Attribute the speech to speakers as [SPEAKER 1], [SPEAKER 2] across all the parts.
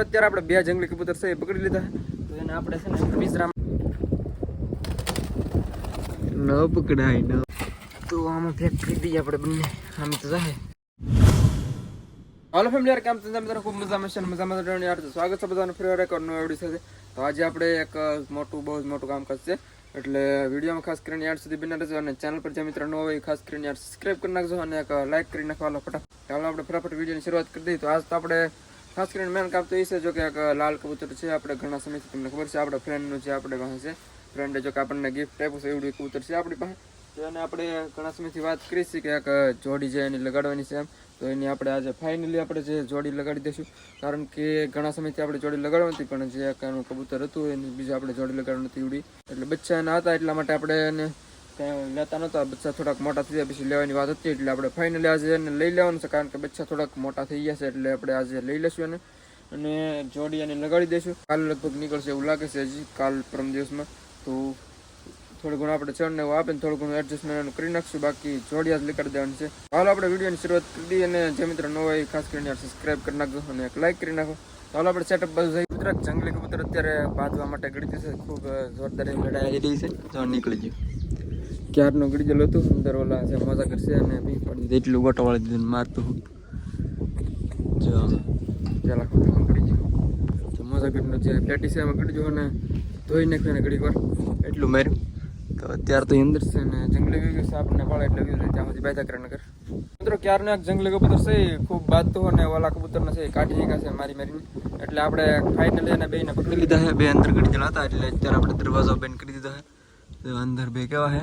[SPEAKER 1] અત્યારે આપણે બે જંગલી કબૂતર છે એ પકડી લીધા. તો એને આપણે છે ને પિંજરામાં ન પકડાય ન. તો આમાં ફેક કરી દઈએ આપણે બંને. આમ તો જાય હાલો ફેમિલી યાર કેમ તમે ખૂબ મજામાં છે મજા મજામાં યાર. સ્વાગત છે બધાનું ફરી વાર એક નવો વીડિયો સાથે. તો આજે આપણે એક મોટું, બહુ જ મોટું કામ કરશે એટલે વિડીયોમાં ખાસ કરીને યાર સુધી બિના રહેજો અને ચેનલ પર જે મિત્ર ન હોય ખાસ કરીને યાર સબસ્ક્રાઈબ કરી નાખજો અને એક લાઈક કરી નાખવાનો ફટાફટ. ચાલો આપણે ફટાફટ વિડીયોની શરૂઆત કરી દઈએ. તો આજ તો આપણે ખાસ કરીને મેન કામ તો એ છે જો કે એક લાલ કબૂતર છે. આપણે ઘણા સમયથી તમને ખબર છે, આપણા ફ્રેન્ડનું છે આપણે પાસે છે. ફ્રેન્ડે જો કે આપણને ગિફ્ટ આપ્યું છે, એવું કબૂતર છે આપણી પાસે. એને આપણે ઘણા સમયથી વાત કરી છે કે એક જોડી છે એની લગાડવાની છે એમ. તો એની આપણે આજે ફાઇનલી આપણે જે જોડી લગાડી દઈશું. કારણ કે ઘણા સમયથી આપણે જોડી લગાડવાની હતી પણ જે એનું કબૂતર હતું, એની બીજું આપણે જોડી લગાડવાની હતી ઉડી. એટલે બચ્ચા એના હતા, એટલા માટે આપણે એને કાંઈ લેતા નહોતા. બચ્ચા થોડાક મોટા થઈ ગયા પછી લેવાની વાત હતી, એટલે આપણે ફાઇનલી આજે એને લઈ લેવાનું છે, કારણ કે બચ્ચા થોડાક મોટા થઈ ગયા છે, એટલે આપણે આજે લઈ લઈશું એને. અને જોડી એને લગાડી દઈશું. કાલ લગભગ નીકળશે એવું લાગે છે હજી, કાલ પરમ દિવસમાં. તો થોડું ઘણું આપણે ચણને એવું આપીને થોડું ઘણું એડજસ્ટમેન્ટ કરી નાખશું. બાકી જોડિયા જ લગાડી દેવાનું છે. હાલ આપણે વિડીયોની શરૂઆત કરી અને જે મિત્ર ન હોય ખાસ કરીને સબસ્ક્રાઈબ કરી નાખજો અને એક લાઈક કરી નાખો. તો હાલો આપણે સેટઅપ બાજુ જઈએ. મિત્ર જંગલી કબૂતર અત્યારે બાંધવા માટે ગળી છે ખૂબ જોરદાર લડાઈ આવી રહી છે. તો નીકળી ગયું. ક્યારનું ગળી ગયેલું હતું અંદર ઓલા છે મજા કરશે અને બી પડી એટલું ગોટવાળી દીધું મારતું જો. પેલા ખોટું ગળી ગયું. તો મજા કરીને જે પેટી છે એમાં ગળી ગયું અને ધોઈ નાખ્યું ને ઘડીક વાર. એટલું માર્યું. તો અત્યારે તો અંદર છે ને જંગલી વ્યૂ છે આપણને મળે એટલે વ્યૂ ત્યાં સુધી બેઠા કરે. નગર મિત્રો, ક્યારનો એક જંગલી કબૂતર છે ખૂબ બાજતું અને ઓલા કબૂતરને છે કાઢી નાખ્યા છે મારી મારીને. એટલે આપણે ફાઇનલી એને બેને પકડી લીધા છે. બે અંદર ગડી ચલાતા એટલે અત્યારે આપણે દરવાજો બંધ કરી દીધો છે. અંદર બે કેવા છે?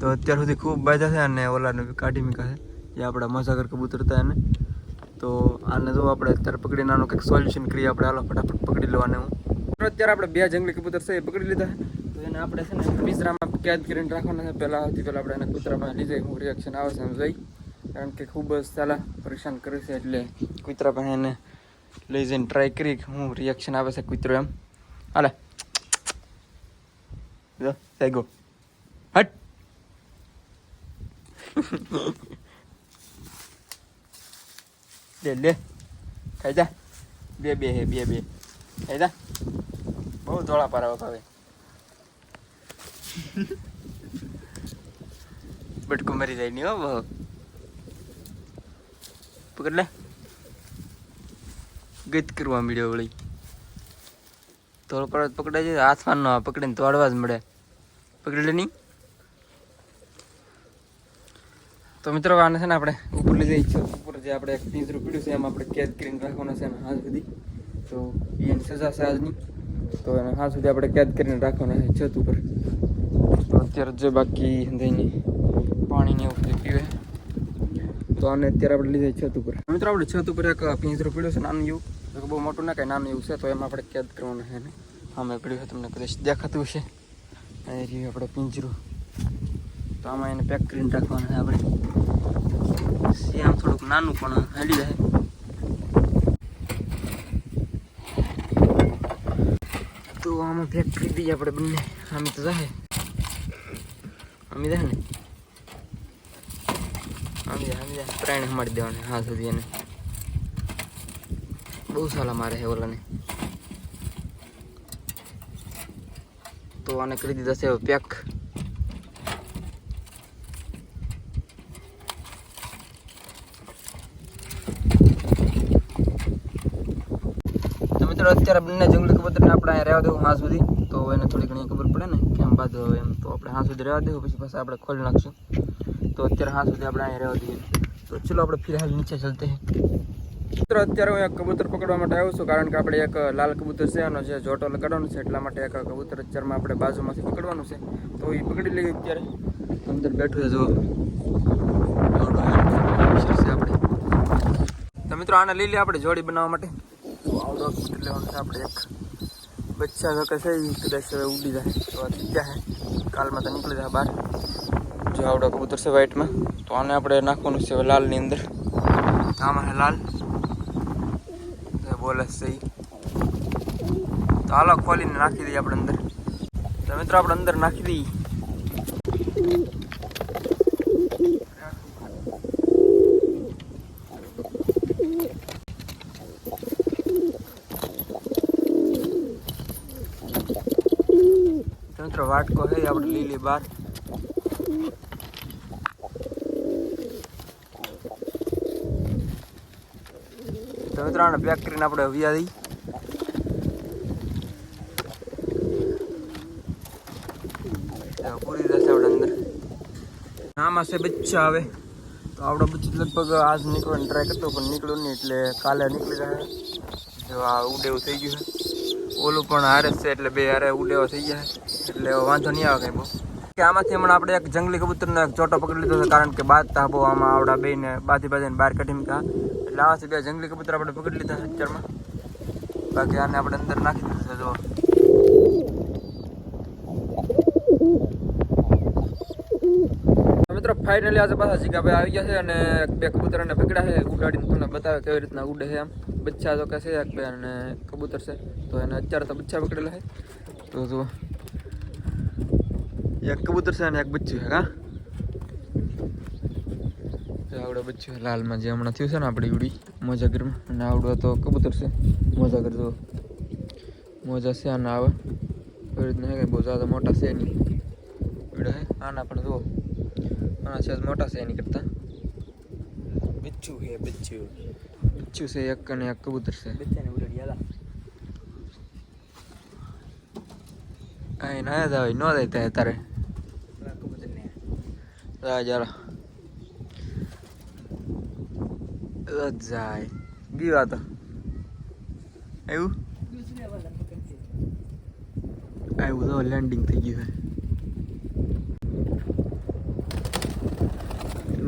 [SPEAKER 1] તો અત્યાર સુધી ખૂબ બાજા છે અને ઓલાને કાઢી મીકા છે. એ આપણા મજાગર કબૂતર હતા એને. તો આને જો આપણે અત્યારે પકડી નાનું કંઈક સોલ્યુશન કરીએ, આપણે હાલો ફટાફટ પકડી લેવાને હું. અત્યારે આપણે બે જંગલી કબૂતર છે એ પકડી લીધા એને આપણે છે ને પિંજરામાં કેદ કરીને રાખવાના છે. પહેલાં સૌથી પહેલાં આપણે એને કૂતરામાં લીધે હું રિએક્શન આવે છે એમ જોઈ. કારણ કે ખૂબ જ સાલા પરેશાન કરે છે એટલે કૂતરા પાસે એને લઈ જઈને ટ્રાય કરી હું રિએક્શન આવે છે કૂતરો એમ. હાલે. ગો હટ. લે લે. ખાઈ જા. બે બે હે, બે બે. ખાઈ જા. બહુ ધોળા પારા ભાવે બટકું મરી જાય નહીં હો, બહુ. પકડ લે. ગત કરવા મળ્યો વળી. તોડ પર પકડાય છે હાથમાં ન પકડીને તોડવા જ મળે. પકડી લે નહીં. તો મિત્રો, આને છે ને આપણે ઉપર લઈ જઈએ છીએ. ઉપર જે આપણે એક પિંજરું પીડ્યું છે, એમાં આપણે કેદ કરીને રાખવાના છે હાથ સુધી. તો એની સજા છે આજની. તો એને હાથ સુધી આપણે કેદ કરીને રાખવાના છે છત ઉપર. અત્યારે જે બાકી દહીંની પાણીને એવું પીવે. તો આને અત્યારે આપણે લીધે છત ઉપર. મિત્રો, આપણે છત ઉપર એક પિંજરો પીડ્યો છે, નાનું એવું. બહુ મોટું ના, કાંઈ નાનું એવું છે, તો એમાં આપણે કેદ કરવાનું છે એને. અમે પીડ્યું છે, તમને કદાચ દેખાતું હશે. એ રહ્યું આપણે પિંજરું. તો આમાં એને પેક કરીને રાખવાનું છે આપણે. આમ થોડુંક નાનું પણ હેલી જાય. તો આમાં પેક કરી દઈએ આપણે બંને. આમ તો જાય. આમ જાય ને? આમ જાય પ્રાણી મારી દેવાને, હા સુધી એને. બહુ સાલા મારે છે ઓલાને. તો આને કરી દીધા છે પેક. મિત્રો, અત્યારે બંને જંગલી કબૂતરને આપણે અહીંયા રહેવા દેવું, હા, સુધી. તો એને થોડી ઘણી ખબર પડે ને કેમ બાદ એમ તો આપણે હા સુધી રહેવા દઈએ પછી પાછા આપણે ખોલી નાખશું. તો અત્યારે હા સુધી આપણે અહીંયા રહેવા દઈએ. તો ચલો આપણે ફિલહાલ નીચે ચલતે મિત્રો અત્યારે હું એક કબૂતર પકડવા માટે આવ્યો છું, કારણ કે આપણે એક લાલ કબૂતર છે એનો જે જોટો લગાડવાનો છે, એટલા માટે એક કબૂતર અત્યારમાં આપણે બાજુમાંથી પકડવાનું છે. તો એ પકડી લઈએ અત્યારે. અંદર બેઠું જો આપણે. તો મિત્રો, આને લઈ લઈએ આપણે જોડી બનાવવા માટે. આવડો લેવાનું છે આપણે એક. બચ્ચા જો કે છે એ કદાચ હવે ઉડી જાય તો થઈ જાય કાલમાં તો નીકળી જાય બહાર જો આવડો કબૂતર છે વ્હાઈટમાં તો આને આપણે નાખવાનું છે લાલની અંદર આમાં છે લાલ બોલે છે. તો હાલો ખોલીને નાખી દઈએ આપણે અંદર તો મિત્રો આપણે અંદર નાખી દઈએ તો મિત્રો આપણે લીલી બાર. મિત્રો પેક કરીને આપણે વ્યા દઈ પૂરી જશે આપણે અંદર. આમાં છે બચ્ચા આવે તો આપણો બચ્ચું લગભગ આજ નીકળવાનો ટ્રાય કરતો, પણ નીકળ્યો નહીં, એટલે કાલે નીકળી જાય જો આ ઉડેવું થઈ ગયું છે. ઓલું પણ હારે છે, એટલે બે હારે ઉડેવો થઈ ગયા એટલે વાંધો નહીં આવે કંઈ બહુ. કે આમાંથી હમણાં આપણે એક જંગલી કબૂતરનો એક ચોટો પકડી લીધો છે, કારણ કે બાદ તાબો આમાં આવડા બેને બાથી બાજીને બહાર કાઢી મૂક્યા. એટલે આમાંથી બે જંગલી કબૂતર આપણે પકડી લીધા અત્યારમાં બાકી આને આપણે અંદર નાખી દીધું છે જો મિત્રો ફાઇનલી આજે પાછા જીગાભાઈ આવી ગયા છે અને બે કબૂતરોને પકડ્યા છે. ઉડાડીને તમને બતાવે કેવી રીતના ઉડે છે આમ બચ્ચા તો કે છે એક બે અને કબૂતર છે. તો એને અત્યારે તો બચ્ચા પકડેલા છે. તો જુઓ. એક કબૂતર છે અને એક બચ્ચું છે, હા? આવડો બચ્ચું લાલમાં જે હમણાં થયું છે ને આપણી ઉડી, મોજાગરમાં. અને આવડો તો કબૂતર છે. મોજાગર જુઓ. મોજા છે આના આવે. એવી રીતના બહુ જ્યાદા મોટા છે નહીં. આના પણ જુઓ. આના છે મોટા છે એની કરતા.
[SPEAKER 2] બચ્ચું હે બચ્ચું
[SPEAKER 1] બચ્ચું છે એક અને એક કબૂતર છે.
[SPEAKER 2] બચ્ચાને ઉડાડી આલા
[SPEAKER 1] અહીં ના જાય ન જાય ત્યાં તારે.
[SPEAKER 2] પેલા કબૂતરને.
[SPEAKER 1] જા ચાલો જાય. બીવા તો આવ્યું આવ્યું તો લેન્ડિંગ થઈ ગયું છે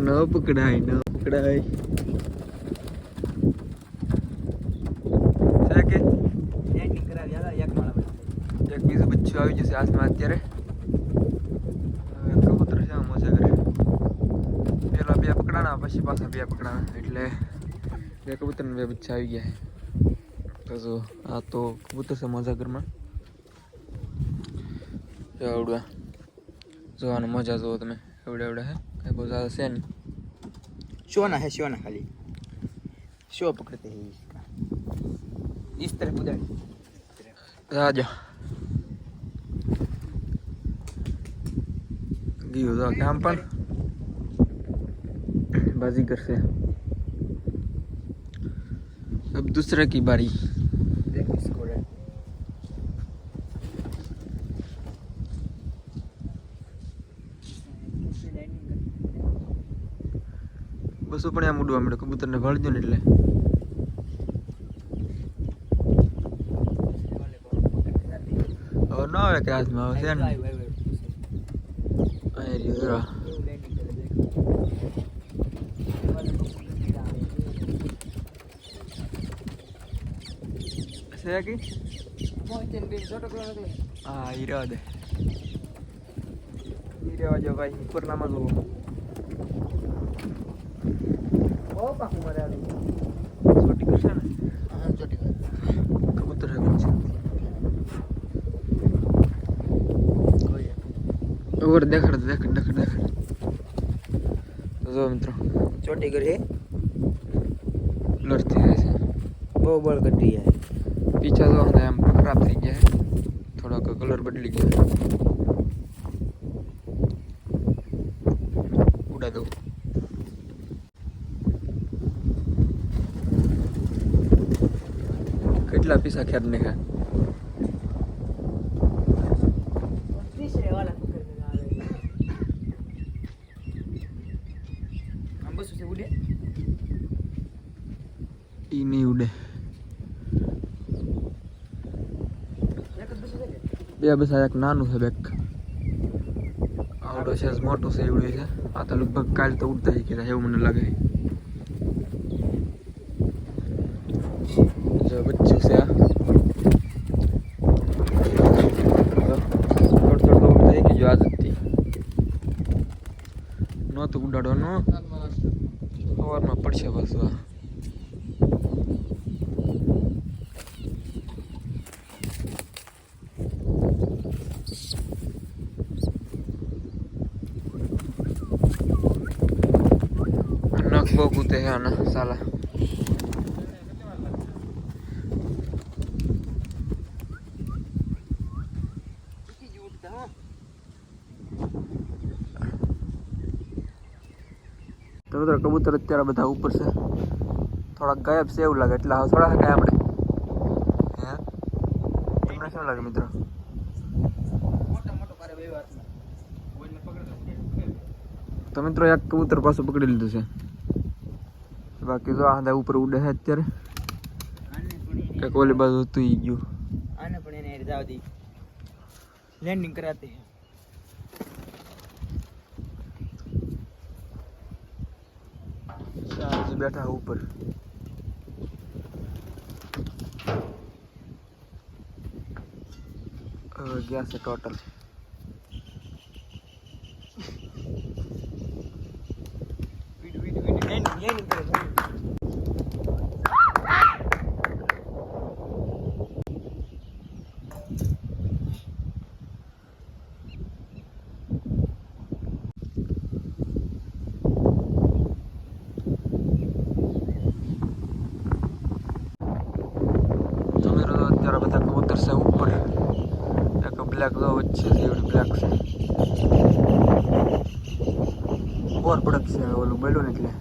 [SPEAKER 1] ન પકડાય ન પકડાય.
[SPEAKER 2] સાકે? એક માળા
[SPEAKER 1] એક બીજું બચ્ચું આવી જશે હાથમાં અત્યારે. કબૂતર છે મજા કરે પેલા બે પકડાના પછી પાછા બે પકડાણા. એટલે બે કબૂતર બે બચ્ચા આવી ગયા તો જો, આ તો કબૂતર છે મોજાગરમાં જો આવડવા જોવાનું મજા જોવો તમે. એવડે એવડે હે. કઈ બહુ જ્યાદા છે નહીં.
[SPEAKER 2] शोना है शोना खाली शो पकड़ते हैं इसका इस तरफ उधर
[SPEAKER 1] રાજા ગયું તો કામ પણ बाजीगर से अब दूसरे की बारी બસ પણ આમ ઉડવા મળે કબૂતરને ભળજો ને એટલે. ન આવે ક્લાસમાં હાથમાં આવે છે ને. છે કે? હા રહેવા દે. ઈ રહેવા જો ભાઈ બહુ પાકું મારે આવી ચોટી કરશે ને હા ચોટી કર કબૂતર હતું છે. ઓર દેખાડ દેખાડ દેખાડ દેખાડ જો મિત્રો
[SPEAKER 2] ચોટી કરી
[SPEAKER 1] લડતી રહે છે. બહુ બળ કટી થોડોક કલર બદલી ગયો કેટલા પૈસા ખેર બે બસ એક નાનું છે બેક. આવડો છે મોટો છે એવડું છે. આ તો લગભગ કાલ તો ઉડતા જ કહેતા એવું મને લાગે. પડશે પાછું આ નખ બહુ કૂતે છે આના સાલા. કબૂતર અત્યારે બધા ઉપર છે. થોડાક ગાયબ છે એવું લાગે, એટલે હવે થોડા કાંઈ આપણે. હે? તમને શું લાગે મિત્રો? તો મિત્રો એક કબૂતર પાછું પકડી લીધું છે. બાકી તો આ ઉપર ઉડે છે અત્યારે. કંઈક ઓલી બાજુ ઈ ગયું.
[SPEAKER 2] આને પણ એને જાવ દી. લેન્ડિંગ કરાતે હે
[SPEAKER 1] ચાર હજી બેઠા ઉપર. ગયા છે ટોટલ
[SPEAKER 2] વીડ વીડ વીડ લેન્ડિંગ લેન્ડિંગ કરે છે
[SPEAKER 1] તમે તો અત્યારે બધા કબૂતર છે ઉપર એક બ્લેક જો વચ્ચે એવડી બ્લેક છે. ઓર પડક છે ઓલું ને એટલે.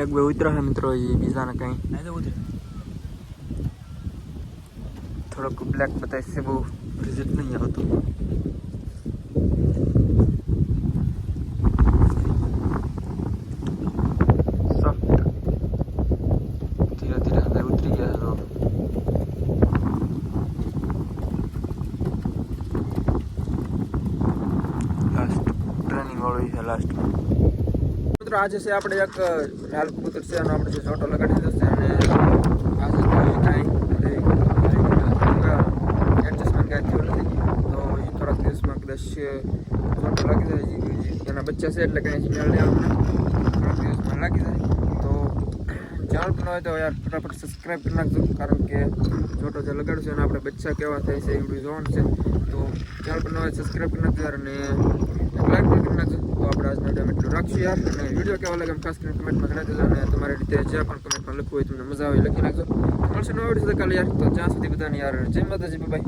[SPEAKER 1] એક બે ઉતરા છે મિત્રો એ બીજાને કઈ. થોડોક બ્લેક બતાવે છે બહુ રિઝલ્ટ નહીં આવતું સોફ્ટ ધીરે ધીરે અંદર ઉતરી ગયા તો લાસ્ટ ટ્રેનિંગ વાળું છે લાસ્ટ મિત્રો આજે છે આપણે એક લાલ કબૂતર છે, અને આપણે છોટો લગાડી છે અને આજે કાંઈ એડજસ્ટમેન્ટ કાંઈ થયું નથી. તો એ થોડાક દિવસમાં કદાચ છોટો લાગી જાય એના બચ્ચા છે, એટલે કાંઈ સ્મેલ નહીં આપણે થોડાક દિવસમાં લાગી જાય. તો ચેનલ પણ હોય તો યાર, ફટાફટ સબસ્ક્રાઈબ કરી નાખજો, કારણ કે છોટો જે લગાડશે એના આપણે બચ્ચા કેવા થાય છે, એ બધું જોવાનું છે. તો ચેનલ પણ હોય સબસ્ક્રાઈબ કરી નાખજો અને લાઈક પણ તો આપણે આજનો ટાઈમ એટલું રાખશું યાર. અને વીડિયો કેવા લાગે ખાસ કરીને કમેન્ટમાં જણાવી દેજો અને તમારી રીતે જે પણ કમેન્ટમાં લખવું હોય તમને મજા આવે લખી નાખજો. મળશે નવા વીડિયો કાલે યાર. તો જ્યાં સુધી બધાને યાર, જય માતાજી બાય